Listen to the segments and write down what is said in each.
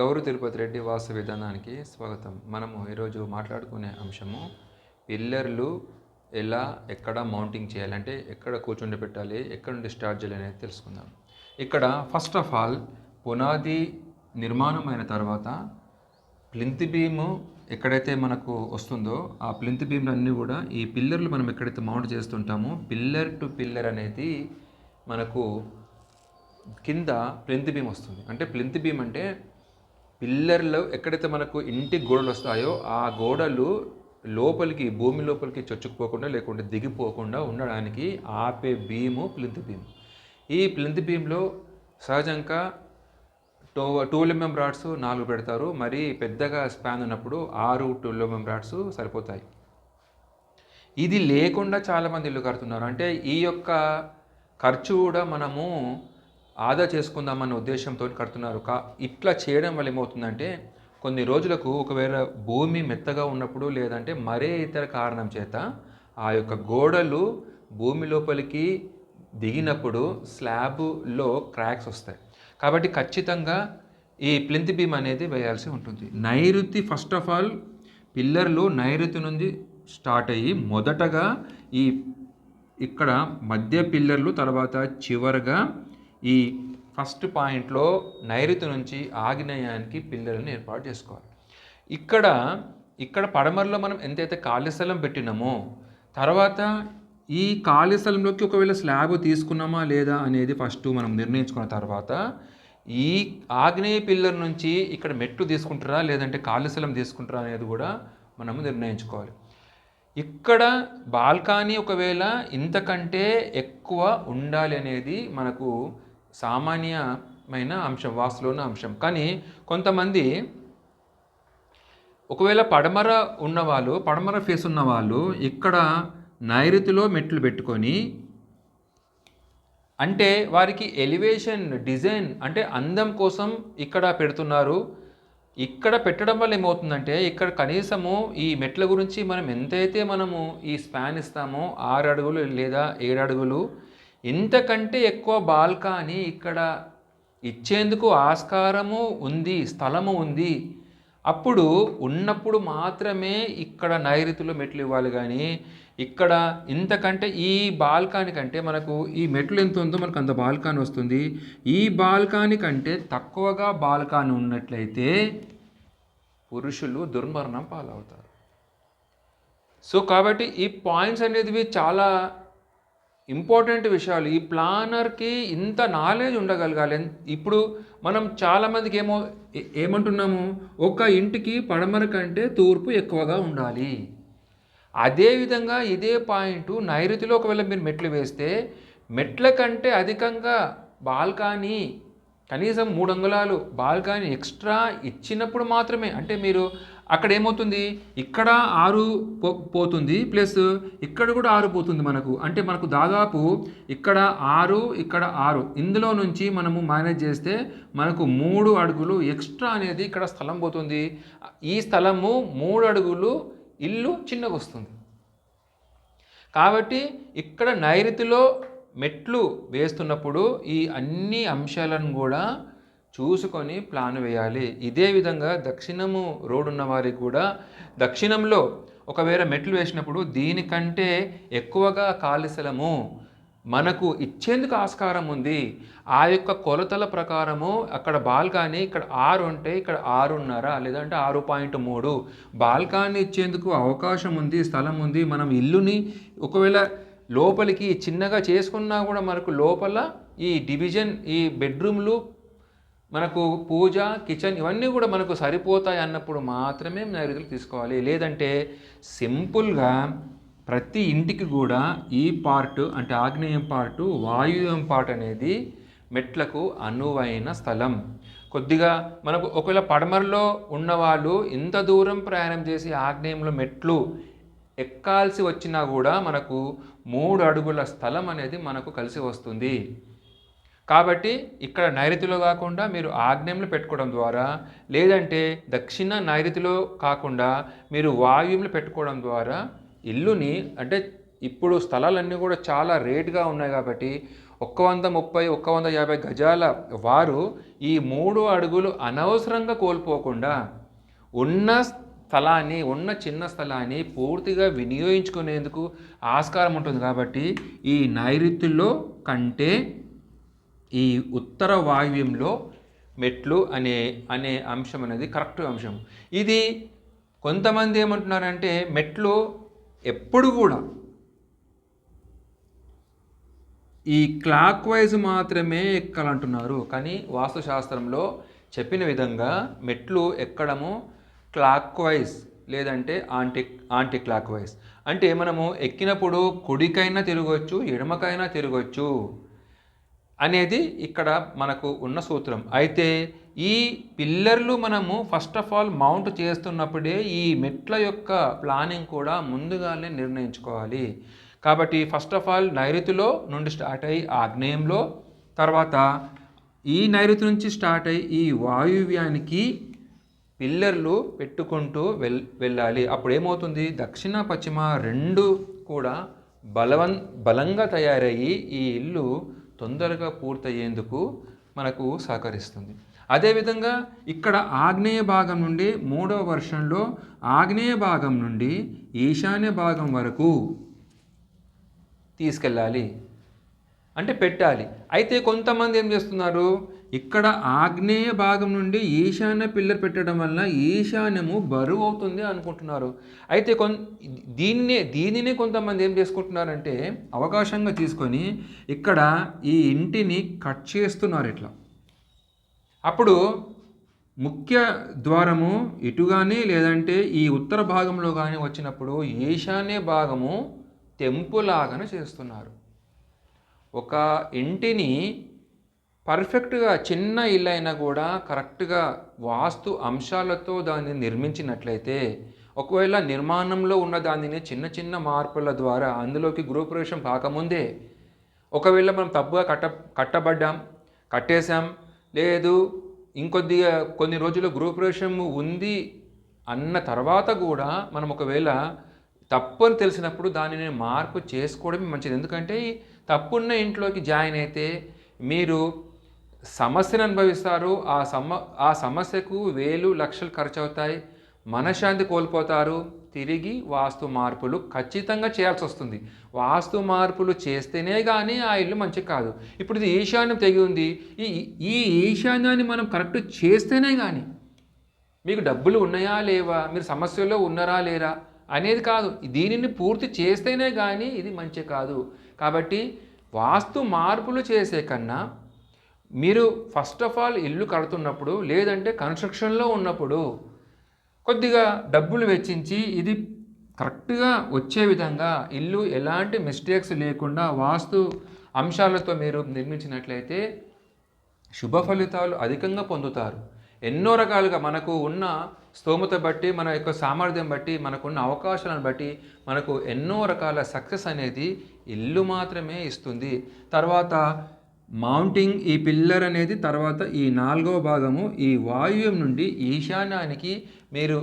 గౌరు తిరుపతి రెడ్డి వాస విధానానికి స్వాగతం. మనము ఈరోజు మాట్లాడుకునే అంశము పిల్లర్లు ఎలా ఎక్కడ మౌంటింగ్ చేయాలంటే ఎక్కడ కూర్చుండి పెట్టాలి ఎక్కడ నుండి స్టార్ట్ చేయాలి అనేది తెలుసుకుందాం. ఇక్కడ ఫస్ట్ ఆఫ్ ఆల్ పునాది నిర్మాణం అయిన తర్వాత ప్లింత్ బీము ఎక్కడైతే మనకు వస్తుందో ఆ ప్లింత్ బీమ్లు అన్నీ కూడా ఈ పిల్లర్లు మనం ఎక్కడైతే మౌంట్ చేస్తుంటామో పిల్లర్ టు పిల్లర్ అనేది మనకు కింద ప్లింత్ బీమ్ వస్తుంది. అంటే ప్లింత్ బీమ్ అంటే పిల్లర్లో ఎక్కడైతే మనకు ఇంటి గోడలు వస్తాయో ఆ గోడలు లోపలికి భూమి లోపలికి చొచ్చుకుపోకుండా లేకుంటే దిగిపోకుండా ఉండడానికి ఆపే బీము ప్లింత్ బీమ్. ఈ ప్లింత్ బీమ్లో సహజంగా టూ టూల్ రాడ్స్ నాలుగు పెడతారు. మరి పెద్దగా స్పాన్ ఉన్నప్పుడు ఆరు టూ ఎంఎం రాడ్స్ సరిపోతాయి. ఇది లేకుండా చాలామంది ఇల్లు కడుతున్నారు. అంటే ఈ యొక్క ఖర్చు కూడా మనము ఆదా చేసుకుందామన్న ఉద్దేశంతో కడుతున్నారు. కా ఇట్లా చేయడం వల్ల ఏమవుతుందంటే కొన్ని రోజులకు ఒకవేళ భూమి మెత్తగా ఉన్నప్పుడు లేదంటే మరే ఇతర కారణం చేత ఆ యొక్క గోడలు భూమి లోపలికి దిగినప్పుడు స్లాబ్లో క్రాక్స్ వస్తాయి. కాబట్టి ఖచ్చితంగా ఈ ప్లింత్ బీమ్ అనేది వేయాల్సి ఉంటుంది. నైరుతి ఫస్ట్ ఆఫ్ ఆల్ పిల్లర్లు నైరుతి నుండి స్టార్ట్ అయ్యి మొదటగా ఈ ఇక్కడ మధ్య పిల్లర్లు తర్వాత చివరగా ఈ ఫస్ట్ పాయింట్లో నైరుతి నుంచి ఆగ్నేయానికి పిల్లలను ఏర్పాటు చేసుకోవాలి. ఇక్కడ ఇక్కడ పడమరలో మనం ఎంతైతే ఖాళీ స్థలం పెట్టినామో తర్వాత ఈ కాళీస్థలంలోకి ఒకవేళ స్లాబ్ తీసుకున్నామా లేదా అనేది ఫస్ట్ మనం నిర్ణయించుకున్న తర్వాత ఈ ఆగ్నేయ పిల్లర్ నుంచి ఇక్కడ మెట్టు తీసుకుంటారా లేదంటే ఖాళీ స్థలం తీసుకుంటారా అనేది కూడా మనము నిర్ణయించుకోవాలి. ఇక్కడ బాల్కనీ ఒకవేళ ఇంతకంటే ఎక్కువ ఉండాలి అనేది మనకు సామాన్యమైన అంశం వాస్తులోని అంశం. కానీ కొంతమంది ఒకవేళ పడమర ఉన్నవాళ్ళు పడమర ఫేస్ ఉన్నవాళ్ళు ఇక్కడ నైరుతిలో మెట్లు పెట్టుకొని అంటే వారికి ఎలివేషన్ డిజైన్ అంటే అందం కోసం ఇక్కడ పెడుతున్నారు. ఇక్కడ పెట్టడం వల్ల ఏమవుతుందంటే ఇక్కడ కనీసము ఈ మెట్ల గురించి మనం ఎంతైతే మనము ఈ స్పాన్ ఇస్తామో ఆరు అడుగులు లేదా ఏడు అడుగులు ఇంతకంటే ఎక్కువ బాల్కనీ ఇక్కడ ఇచ్చేందుకు ఆస్కారము ఉంది స్థలము ఉంది. అప్పుడు ఉన్నప్పుడు మాత్రమే ఇక్కడ నైరుతిలో మెట్లు ఇవ్వాలి కానీ ఇక్కడ ఇంతకంటే ఈ బాల్కానీ కంటే మనకు ఈ మెట్లు ఎంత ఉందో మనకు అంత బాల్కాని వస్తుంది. ఈ బాల్కాని కంటే తక్కువగా బాల్కాని ఉన్నట్లయితే పురుషులు దుర్మరణం పాలవుతారు. సో కాబట్టి ఈ పాయింట్స్ అనేవి చాలా ఇంపార్టెంట్ విషయాలు. ఈ ప్లానర్కి ఇంత నాలెడ్జ్ ఉండగలగాలి. ఇప్పుడు మనం చాలామందికి ఏమో ఏమంటున్నాము? ఒక ఇంటికి పడమర కంటే తూర్పు ఎక్కువగా ఉండాలి. అదేవిధంగా ఇదే పాయింట్ నైరుతిలో ఒకవేళ మీరు మెట్లు వేస్తే మెట్ల కంటే అధికంగా బాల్కనీ కనీసం మూడు అంగుళాలు బాల్కనీ ఎక్స్ట్రా ఇచ్చినప్పుడు మాత్రమే. అంటే మీరు అక్కడ ఏమవుతుంది ఇక్కడ ఆరు పో పోతుంది ప్లస్ ఇక్కడ కూడా ఆరు పోతుంది మనకు. అంటే మనకు దాదాపు ఇక్కడ ఆరు ఇక్కడ ఆరు. ఇందులో నుంచి మనము మేనేజ్ చేస్తే మనకు మూడు అడుగులు ఎక్స్ట్రా అనేది ఇక్కడ స్థలం పోతుంది. ఈ స్థలము మూడు అడుగులు ఇల్లు చిన్నగా వస్తుంది. కాబట్టి ఇక్కడ నైరుతిలో మెట్లు వేస్తున్నప్పుడు ఈ అన్ని అంశాలను కూడా చూసుకొని ప్లాన్ వేయాలి. ఇదే విధంగా దక్షిణము రోడ్ ఉన్న వారికి కూడా దక్షిణంలో ఒకవేళ మెట్లు వేసినప్పుడు దీనికంటే ఎక్కువగా ఖాళీ స్థలము మనకు ఇచ్చేందుకు ఆస్కారం ఉంది. ఆ యొక్క కొలతల ప్రకారము అక్కడ బాల్కనీ ఇక్కడ ఆరు ఉంటే ఇక్కడ ఆరున్నర లేదంటే ఆరు పాయింట్ మూడు. బాల్కనీ ఇచ్చేందుకు అవకాశం ఉంది స్థలం ఉంది. మనం ఇల్లుని ఒకవేళ లోపలికి చిన్నగా చేసుకున్నా కూడా మనకు లోపల ఈ డివిజన్ ఈ బెడ్రూమ్లు మనకు పూజ కిచెన్ ఇవన్నీ కూడా మనకు సరిపోతాయి అన్నప్పుడు మాత్రమే నైరుతులు తీసుకోవాలి. లేదంటే సింపుల్గా ప్రతి ఇంటికి కూడా ఈ పార్ట్ అంటే ఆగ్నేయం పార్టు వాయువ్యం పార్ట్ అనేది మెట్లకు అనువైన స్థలం. కొద్దిగా మనకు ఒకవేళ పడమరలో ఉన్నవాళ్ళు ఇంత దూరం ప్రయాణం చేసి ఆగ్నేయంలో మెట్లు ఎక్కాల్సి వచ్చినా కూడా మనకు మూడు అడుగుల స్థలం అనేది మనకు కలిసి వస్తుంది. కాబట్టి ఇక్కడ నైరుతిలో కాకుండా మీరు ఆగ్నేయంలో పెట్టుకోవడం ద్వారా లేదంటే దక్షిణ నైరుతిలో కాకుండా మీరు వాయువులు పెట్టుకోవడం ద్వారా ఇల్లుని అంటే ఇప్పుడు స్థలాలన్నీ కూడా చాలా రేటుగా ఉన్నాయి కాబట్టి ఒక్క వంద ముప్పై ఒక్క వంద యాభై గజాల వారు ఈ మూడు అడుగులు అనవసరంగా కోల్పోకుండా ఉన్న స్థలాన్ని ఉన్న చిన్న స్థలాన్ని పూర్తిగా వినియోగించుకునేందుకు ఆస్కారం ఉంటుంది. కాబట్టి ఈ నైరుతిలో కంటే ఈ ఉత్తర వాయువ్యంలో మెట్లు అనే అనే అంశం అనేది కరెక్ట్ అంశం. ఇది కొంతమంది ఏమంటున్నారంటే మెట్లు ఎప్పుడు కూడా ఈ క్లాక్ వైజ్ మాత్రమే ఎక్కాలంటున్నారు. కానీ వాస్తుశాస్త్రంలో చెప్పిన విధంగా మెట్లు ఎక్కడము క్లాక్ వైజ్ లేదంటే ఆంటీ ఆంటీ క్లాక్ వైజ్ అంటే మనము ఎక్కినప్పుడు కుడికైనా తిరగవచ్చు ఎడమకైనా తిరగవచ్చు అనేది ఇక్కడ మనకు ఉన్న సూత్రం. అయితే ఈ పిల్లర్లు మనము ఫస్ట్ ఆఫ్ ఆల్ మౌంట్ చేస్తున్నప్పుడే ఈ మెట్ల యొక్క ప్లానింగ్ కూడా ముందుగానే నిర్ణయించుకోవాలి. కాబట్టి ఫస్ట్ ఆఫ్ ఆల్ నైరుతిలో నుండి స్టార్ట్ అయ్యి ఆగ్నేయంలో తర్వాత ఈ నైరుతి నుంచి స్టార్ట్ అయ్యి ఈ వాయువ్యానికి పిల్లర్లు పెట్టుకుంటూ వెల్ వెళ్ళాలి. అప్పుడు ఏమవుతుంది దక్షిణ పశ్చిమ రెండు కూడా బలవన్ బలంగా తయారయ్యి ఈ ఇల్లు తొందరగా పూర్తయ్యేందుకు మనకు సహకరిస్తుంది. అదేవిధంగా ఇక్కడ ఆగ్నేయ భాగం నుండి మూడవ వర్షంలో ఆగ్నేయ భాగం నుండి ఈశాన్య భాగం వరకు తీసుకెళ్ళాలి. అంటే పెట్టాలి. అయితే కొంతమంది ఏం చేస్తున్నారు? ఇక్కడ ఆగ్నేయ భాగం నుండి ఈశాన్య పిల్లర్ పెట్టడం వల్ల ఈశాన్యము బరువు అవుతుంది అనుకుంటున్నారు. అయితే కొన్ దీన్నే దీనినే కొంతమంది ఏం చేసుకుంటున్నారంటే అవకాశంగా తీసుకొని ఇక్కడ ఈ ఇంటిని కట్ చేస్తున్నారు ఇట్లా. అప్పుడు ముఖ్య ద్వారము ఇటు కానీ లేదంటే ఈ ఉత్తర భాగంలో కానీ వచ్చినప్పుడు ఈశాన్య భాగము తెంపులాగానే చేస్తున్నారు. ఒక ఇంటిని పర్ఫెక్ట్గా చిన్న ఇల్లు అయినా కూడా కరెక్ట్గా వాస్తు అంశాలతో దాన్ని నిర్మించినట్లయితే ఒకవేళ నిర్మాణంలో ఉన్న దానిని చిన్న చిన్న మార్పుల ద్వారా అందులోకి గృహప్రవేశం కాకముందే ఒకవేళ మనం తప్పుగా కట్ట కట్టబడ్డాం కట్టేశాం లేదు ఇంకొద్దిగా కొన్ని రోజులు గృహప్రవేశం ఉంది అన్న తర్వాత కూడా మనం ఒకవేళ తప్పు అని తెలిసినప్పుడు దానిని మార్పు చేసుకోవడమే మంచిది. ఎందుకంటే తప్పున్న ఇంట్లోకి జాయిన్ అయితే మీరు సమస్యను అనుభవిస్తారు. ఆ సమ ఆ సమస్యకు వేలు లక్షలు ఖర్చు అవుతాయి మనశ్శాంతి కోల్పోతారు. తిరిగి వాస్తు మార్పులు ఖచ్చితంగా చేయాల్సి వస్తుంది. వాస్తు మార్పులు చేస్తేనే కానీ ఆ ఇల్లు మంచి కాదు. ఇప్పుడు ఇది ఈశాన్యం తెగి ఉంది. ఈ ఈ ఈశాన్యాన్ని మనం కరెక్ట్ చేస్తేనే కానీ మీకు డబ్బులు ఉన్నాయా లేవా? మీరు సమస్యల్లో ఉన్నారా లేరా? అనేది కాదు. దీనిని పూర్తి చేస్తేనే కానీ ఇది మంచి కాదు. కాబట్టి వాస్తు మార్పులు చేసే కన్నా మీరు ఫస్ట్ ఆఫ్ ఆల్ ఇల్లు కడుతున్నప్పుడు లేదంటే కన్స్ట్రక్షన్లో ఉన్నప్పుడు కొద్దిగా డబ్బులు వెచ్చించి ఇది కరెక్ట్గా వచ్చే విధంగా ఇల్లు ఎలాంటి మిస్టేక్స్ లేకుండా వాస్తు అంశాలతో మీరు నిర్మించినట్లయితే శుభ ఫలితాలు అధికంగా పొందుతారు. ఎన్నో రకాలుగా మనకు ఉన్న స్తోమత బట్టి మన యొక్క సామర్థ్యం బట్టి మనకున్న అవకాశాలను బట్టి మనకు ఎన్నో రకాల సక్సెస్ అనేది ఇల్లు మాత్రమే ఇస్తుంది. తర్వాత మౌంటింగ్ ఈ పిల్లర్ అనేది తర్వాత ఈ నాలుగవ భాగము ఈ వాయువ్యం నుండి ఈశాన్యానికి మీరు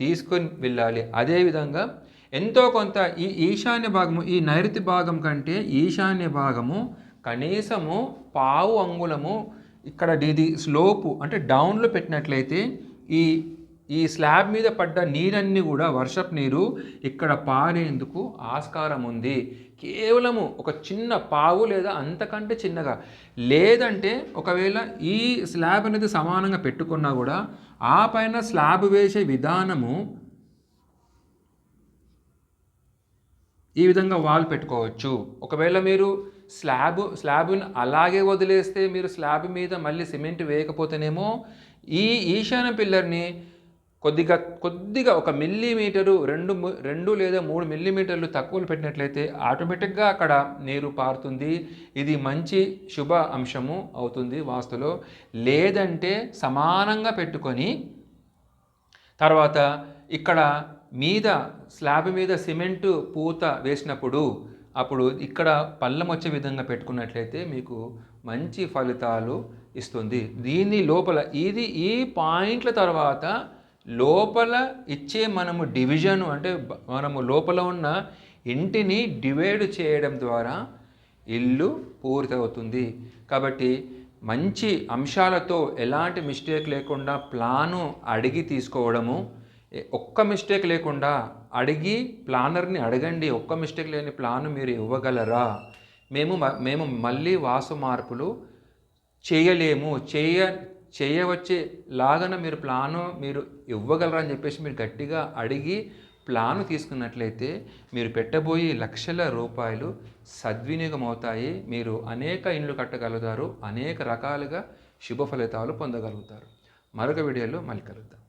తీసుకొని వెళ్ళాలి. అదేవిధంగా ఎంతో కొంత ఈ ఈశాన్య భాగము ఈ నైరుతి భాగం కంటే ఈశాన్య భాగము కనీసము పావు అంగుళము ఇక్కడ ఇది స్లోపు అంటే డౌన్లో పెట్టినట్లయితే ఈ ఈ స్లాబ్ మీద పడ్డ నీరన్నీ కూడా వర్షపు నీరు ఇక్కడ పారేందుకు ఆస్కారం ఉంది. కేవలము ఒక చిన్న పావు లేదా అంతకంటే చిన్నగా. లేదంటే ఒకవేళ ఈ స్లాబ్ అనేది సమానంగా పెట్టుకున్నా కూడా ఆ పైన స్లాబ్ వేసే విధానము ఈ విధంగా వాల్ పెట్టుకోవచ్చు. ఒకవేళ మీరు స్లాబ్ స్లాబ్ని అలాగే వదిలేస్తే మీరు స్లాబ్ మీద మళ్ళీ సిమెంట్ వేయకపోతేనేమో ఈ ఈశాన్య పిల్లర్ని కొద్దిగా కొద్దిగా ఒక మిల్లీమీటరు రెండు రెండు లేదా మూడు మిల్లీమీటర్లు తక్కువలు పెట్టినట్లయితే ఆటోమేటిక్గా అక్కడ నీరు పారుతుంది. ఇది మంచి శుభ అంశము అవుతుంది వాస్తులో. లేదంటే సమానంగా పెట్టుకొని తర్వాత ఇక్కడ మీద స్లాబ్ మీద సిమెంటు పూత వేసినప్పుడు అప్పుడు ఇక్కడ పళ్ళం వచ్చే విధంగా పెట్టుకున్నట్లయితే మీకు మంచి ఫలితాలు ఇస్తుంది. దీని లోపల ఇది ఈ పాయింట్ల తర్వాత లోపల ఇచ్చే మనము డివిజన్ అంటే మనము లోపల ఉన్న ఇంటిని డివైడ్ చేయడం ద్వారా ఇల్లు పూర్తవుతుంది. కాబట్టి మంచి అంశాలతో ఎలాంటి మిస్టేక్ లేకుండా ప్లాను అడిగి తీసుకోవడము ఒక్క మిస్టేక్ లేకుండా అడిగి ప్లానర్ని అడగండి ఒక్క మిస్టేక్ లేని ప్లాను మీరు ఇవ్వగలరా? మేము మ- మేము మళ్ళీ వాసు మార్పులు చేయలేము. చేయ చేయవచ్చే లాగన మీరు ప్లాను మీరు ఇవ్వగలరా అని చెప్పేసి మీరు గట్టిగా అడిగి ప్లాను తీసుకున్నట్లయితే మీరు పెట్టబోయే లక్షల రూపాయలు సద్వినియోగం అవుతాయి. మీరు అనేక ఇండ్లు కట్టగలుగుతారు. అనేక రకాలుగా శుభ ఫలితాలు పొందగలుగుతారు. మరొక వీడియోలో మళ్ళీ కలుద్దాం.